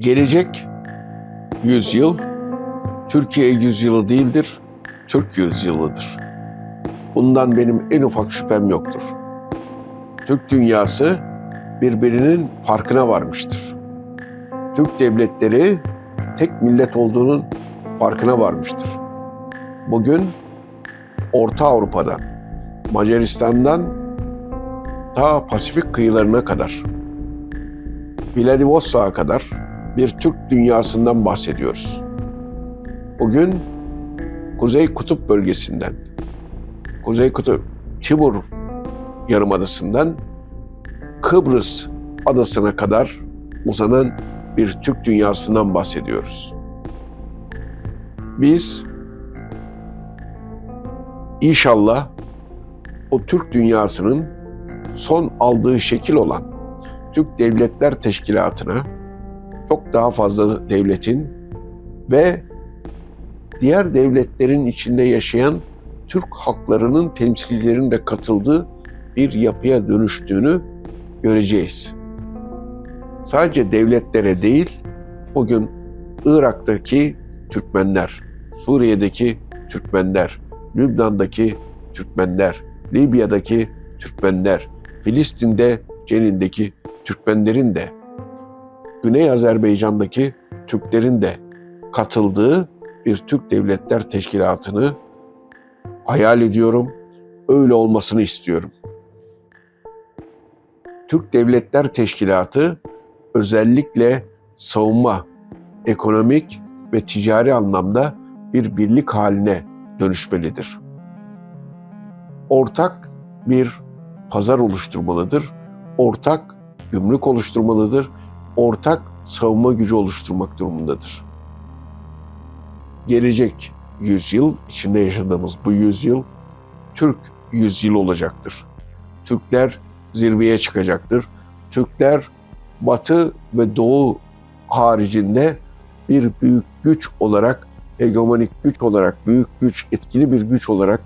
Gelecek yüzyıl Türkiye yüzyılı değildir, Türk yüzyılıdır. Bundan benim en ufak şüphem yoktur. Türk dünyası birbirinin farkına varmıştır. Türk devletleri tek millet olduğunun farkına varmıştır. Bugün Orta Avrupa'dan, Macaristan'dan ta Pasifik kıyılarına kadar, Vladivostok'a kadar bir Türk dünyasından bahsediyoruz. Bugün Kuzey Kutup bölgesinden, Kuzey Kutup Timur Yarımadası'ndan Kıbrıs adasına kadar uzanan bir Türk dünyasından bahsediyoruz. Biz inşallah o Türk dünyasının son aldığı şekil olan Türk Devletler Teşkilatı'na çok daha fazla devletin ve diğer devletlerin içinde yaşayan Türk halklarının temsilcilerinin de katıldığı bir yapıya dönüştüğünü göreceğiz. Sadece devletlere değil, bugün Irak'taki Türkmenler, Suriye'deki Türkmenler, Lübnan'daki Türkmenler, Libya'daki Türkmenler, Filistin'de Cenin'deki Türkmenlerin de, Güney Azerbaycan'daki Türklerin de katıldığı bir Türk Devletler Teşkilatı'nı hayal ediyorum. Öyle olmasını istiyorum. Türk Devletler Teşkilatı özellikle savunma, ekonomik ve ticari anlamda bir birlik haline dönüşmelidir. Ortak bir pazar oluşturmalıdır. Ortak gümrük oluşturmalıdır. Ortak savunma gücü oluşturmak durumundadır. Gelecek yüzyıl, içinde yaşadığımız bu yüzyıl Türk yüzyılı olacaktır. Türkler zirveye çıkacaktır. Türkler Batı ve Doğu haricinde bir büyük güç olarak, hegemonik güç olarak, büyük güç, etkili bir güç olarak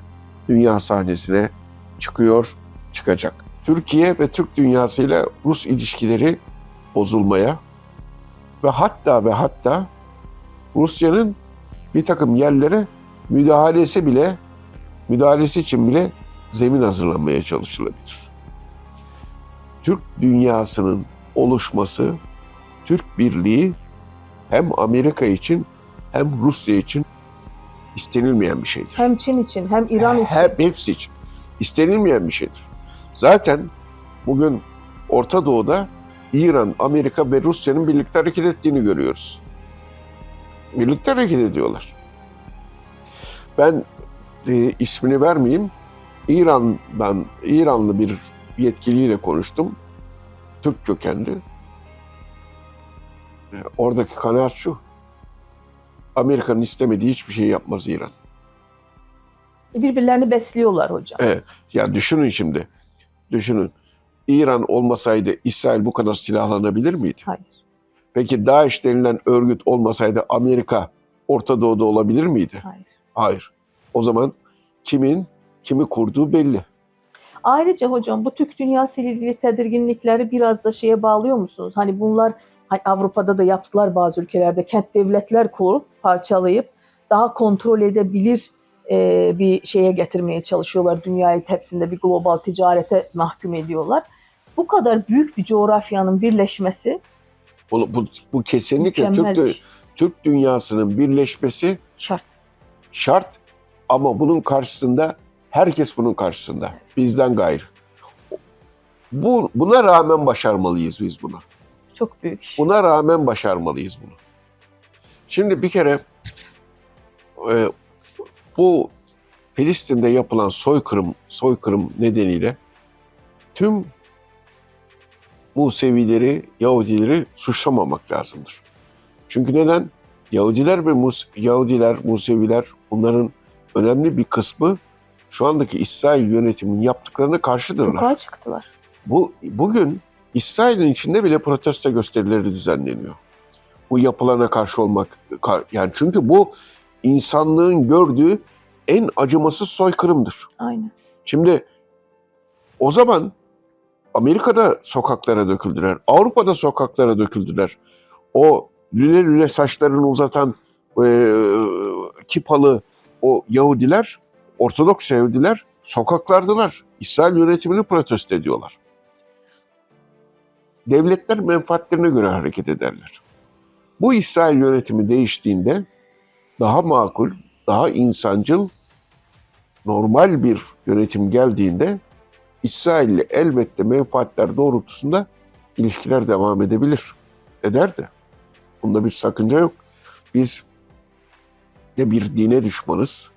dünya sahnesine çıkıyor, çıkacak. Türkiye ve Türk dünyasıyla Rus ilişkileri bozulmaya ve hatta ve hatta Rusya'nın bir takım yerlere müdahalesi bile müdahalesi için bile zemin hazırlanmaya çalışılabilir. Türk dünyasının oluşması, Türk birliği hem Amerika için hem Rusya için istenilmeyen bir şeydir. Hem Çin için hem İran için. Hep hepsi için. İstenilmeyen bir şeydir. Zaten bugün Orta Doğu'da İran, Amerika ve Rusya'nın birlikte hareket ettiğini görüyoruz. Birlikte hareket ediyorlar. Ben e, ismini vermeyeyim. İran'dan İranlı bir yetkiliyle konuştum. Türk kökenli. E, Oradaki kanaat şu. Amerika'nın istemediği hiçbir şey yapmaz İran. Birbirlerini besliyorlar hocam. Evet. Ya düşünün şimdi. Düşünün. İran olmasaydı İsrail bu kadar silahlanabilir miydi? Hayır. Peki DAEŞ denilen örgüt olmasaydı Amerika Orta Doğu'da olabilir miydi? Hayır. Hayır. O zaman kimin kimi kurduğu belli. Ayrıca hocam bu Türk dünyası ile ilgili tedirginlikleri biraz da şeye bağlıyor musunuz? Hani bunlar hani Avrupa'da da yaptılar bazı ülkelerde kent devletler kurup parçalayıp daha kontrol edebilir e, bir şeye getirmeye çalışıyorlar. Dünyayı hepsinde bir global ticarete mahkum ediyorlar. Bu kadar büyük bir coğrafyanın birleşmesi Bu, bu, bu kesinlikle Türk, dü-. Türk dünyasının birleşmesi şart. şart ama bunun karşısında herkes bunun karşısında. Bizden gayrı. Bu, buna rağmen başarmalıyız biz bunu. Çok büyük. Buna rağmen başarmalıyız bunu. Şimdi bir kere e, bu Filistin'de yapılan soykırım soykırım nedeniyle tüm Musevileri, Yahudileri suçlamamak lazımdır. Çünkü neden? Yahudiler ve Mus Yahudiler, Museviler bunların önemli bir kısmı şu andaki İsrail yönetiminin yaptıklarına karşıdırlar. Sokağa çıktılar. Bu bugün İsrail'in içinde bile protesto gösterileri düzenleniyor. Bu yapılana karşı olmak yani çünkü bu insanlığın gördüğü en acımasız soykırımdır. Aynen. Şimdi o zaman Amerika'da sokaklara döküldüler, Avrupa'da sokaklara döküldüler. O lüle lüle saçlarını uzatan e, kipalı o Yahudiler, Ortodoks Yahudiler sokaklardılar. İsrail yönetimini protesto ediyorlar. Devletler menfaatlerine göre hareket ederler. Bu İsrail yönetimi değiştiğinde daha makul, daha insancıl, normal bir yönetim geldiğinde İsrail ile elbette menfaatler doğrultusunda ilişkiler devam edebilir. Eder de. Bunda bir sakınca yok. Biz ne bir dine düşmanız,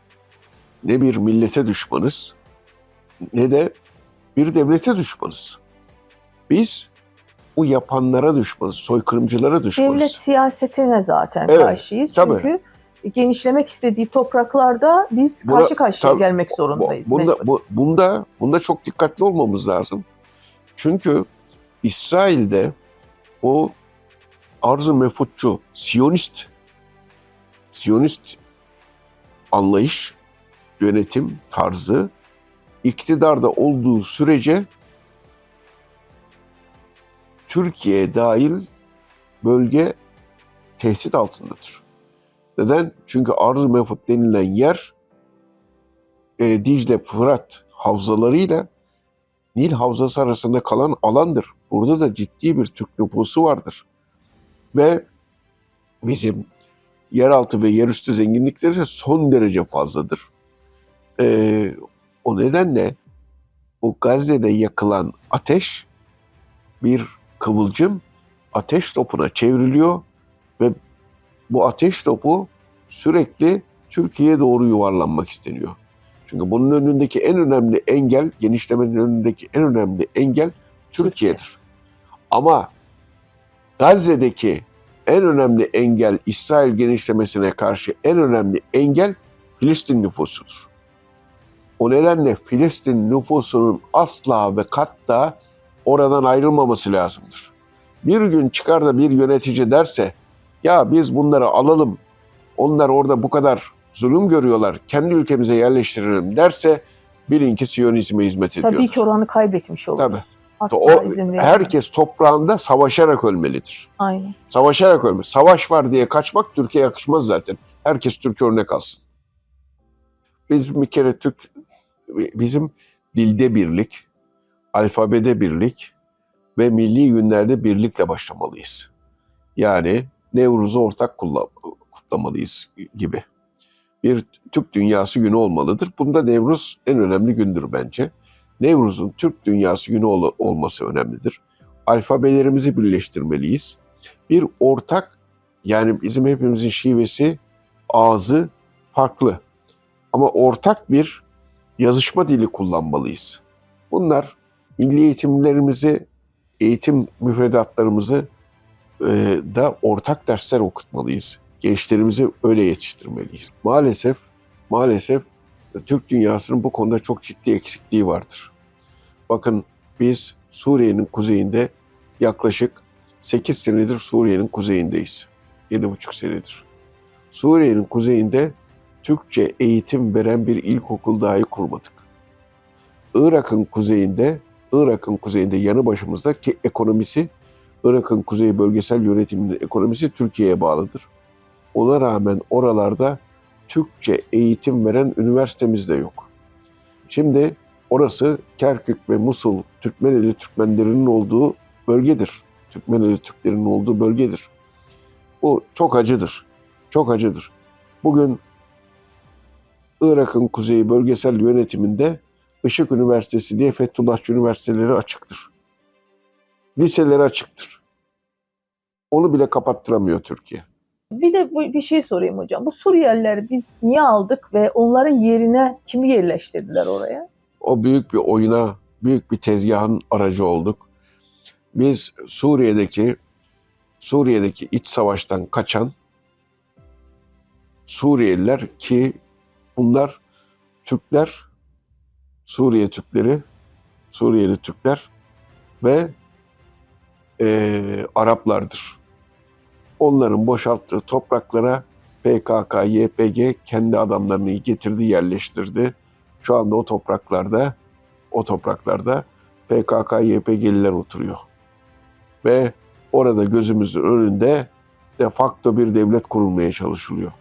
ne bir millete düşmanız, ne de bir devlete düşmanız. Biz bu yapanlara düşmanız, soykırımcılara düşmanız. Devlet siyasetine zaten Evet, karşıyız. tabii. Çünkü genişlemek istediği topraklarda biz Buna- karşı karşıya tabii, gelmek zorundayız. Bunda, mecbur. bu- bunda, bunda çok dikkatli olmamız lazım. Çünkü İsrail'de o arz-ı mefutçu, siyonist, siyonist anlayış, yönetim tarzı iktidarda olduğu sürece Türkiye dahil bölge tehdit altındadır. Neden? Çünkü arz-ı mefut denilen yer e, Dicle Fırat havzalarıyla Nil Havzası arasında kalan alandır. Burada da ciddi bir Türk nüfusu vardır. Ve bizim yeraltı ve yerüstü zenginlikleri de son derece fazladır. E, o nedenle bu Gazze'de yakılan ateş bir kıvılcım ateş topuna çevriliyor bu ateş topu sürekli Türkiye'ye doğru yuvarlanmak isteniyor. Çünkü bunun önündeki en önemli engel, genişlemenin önündeki en önemli engel Türkiye'dir. Ama Gazze'deki en önemli engel, İsrail genişlemesine karşı en önemli engel Filistin nüfusudur. O nedenle Filistin nüfusunun asla ve katta oradan ayrılmaması lazımdır. Bir gün çıkar da bir yönetici derse, ya biz bunları alalım, onlar orada bu kadar zulüm görüyorlar, kendi ülkemize yerleştirelim derse bilin ki Siyonizme hizmet ediyor. Tabii ki oranı kaybetmiş oluruz. Tabii. Asla O, izin herkes toprağında savaşarak ölmelidir. Aynen. Savaşarak ölmeli. Savaş var diye kaçmak Türkiye yakışmaz zaten. Herkes Türk örnek alsın. Biz bir kere Türk, bizim dilde birlik, alfabede birlik ve milli günlerde birlikle başlamalıyız. Yani Nevruz'u ortak kutlamalıyız gibi. Bir Türk Dünyası günü olmalıdır. Bunda Nevruz en önemli gündür bence. Nevruz'un Türk Dünyası günü ol- olması önemlidir. Alfabelerimizi birleştirmeliyiz. Bir ortak yani bizim hepimizin şivesi, ağzı farklı. Ama ortak bir yazışma dili kullanmalıyız. Bunlar milli eğitimlerimizi, eğitim müfredatlarımızı da ortak dersler okutmalıyız. Gençlerimizi öyle yetiştirmeliyiz. Maalesef, maalesef Türk dünyasının bu konuda çok ciddi eksikliği vardır. Bakın biz Suriye'nin kuzeyinde yaklaşık 8 senedir Suriye'nin kuzeyindeyiz. 7,5 senedir. Suriye'nin kuzeyinde Türkçe eğitim veren bir ilkokul dahi kurmadık. Irak'ın kuzeyinde, Irak'ın kuzeyinde yanı başımızda ki ekonomisi, Irak'ın kuzey bölgesel yönetiminin ekonomisi Türkiye'ye bağlıdır. Ona rağmen oralarda Türkçe eğitim veren üniversitemiz de yok. Şimdi orası Kerkük ve Musul Türkmeneli Türkmenlerinin olduğu bölgedir. Türkmeneli Türklerinin olduğu bölgedir. Bu çok acıdır. Çok acıdır. Bugün Irak'ın kuzeyi bölgesel yönetiminde Işık Üniversitesi diye Fethullahçı üniversiteleri açıktır. Liseleri açıktır. Onu bile kapattıramıyor Türkiye. Bir de bu, bir şey sorayım hocam. Bu Suriyelileri biz niye aldık ve onların yerine kimi yerleştirdiler oraya? O büyük bir oyuna, büyük bir tezgahın aracı olduk. Biz Suriye'deki Suriye'deki iç savaştan kaçan Suriyeliler ki bunlar Türkler, Suriye Türkleri, Suriyeli Türkler ve Araplardır. Onların boşalttığı topraklara PKK, YPG kendi adamlarını getirdi, yerleştirdi. Şu anda o topraklarda o topraklarda PKK, YPG'liler oturuyor. Ve orada gözümüzün önünde de facto bir devlet kurulmaya çalışılıyor.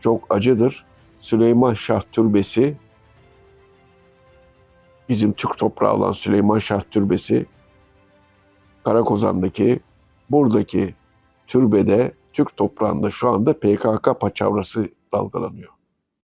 Çok acıdır. Süleyman Şah Türbesi bizim Türk toprağı olan Süleyman Şah Türbesi Karakozan'daki buradaki türbede Türk toprağında şu anda PKK paçavrası dalgalanıyor.